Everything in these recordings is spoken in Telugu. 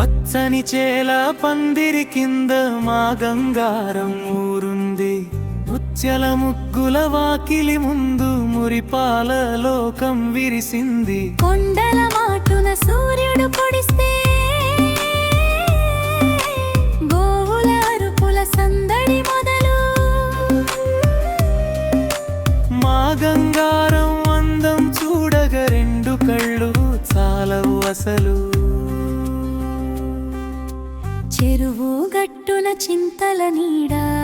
పచ్చని చేల పందిరి కింద మా గంగారం ఊరుంది. ముత్యల ముగ్గుల వాకిలి ముందు మురిపాల లోకం విరిసింది. కొండల మాటున సూర్యుడు పొడిస్తే గోవుల అరుపుల సందడి మొదలు. మా గంగారం అందం చూడగ రెండు కళ్ళు చాలవు అసలు. చెరువు గట్టున చింతల నీడా.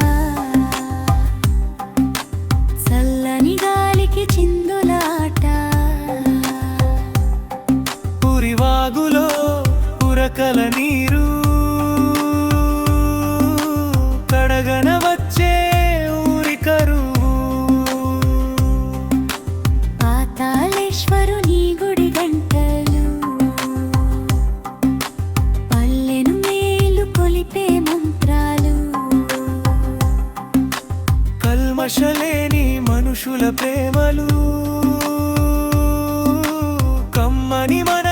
చల్లని గాలికి చిందులాట. పురివాగులో పురకల నీరు. కడగన మనుషుల ప్రేమలు కమ్మని మన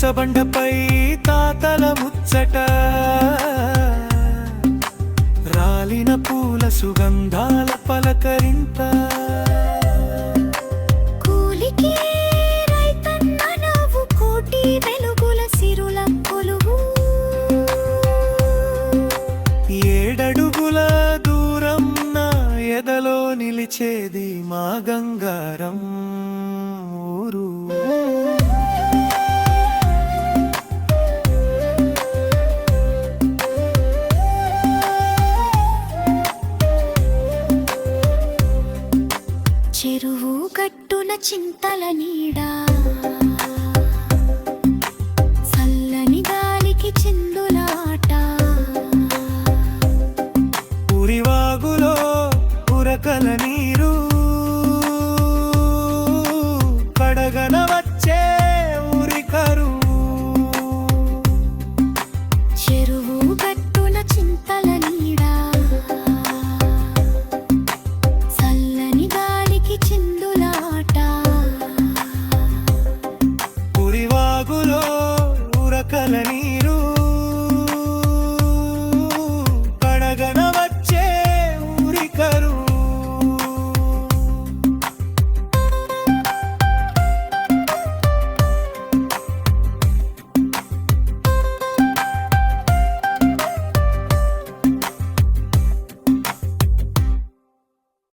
రచ్చబండపై తాతల ముచ్చట. రాలిన పూల సుగంధాల పలకరింత. ఏడడుగుల దూరం నా ఎదలో నిలిచేది మా గంగారం. చెరువు గట్టున చింతల నీడా. చల్లని గాలికి చిందులాట. ఉరివాగులో ఉరకల నీరు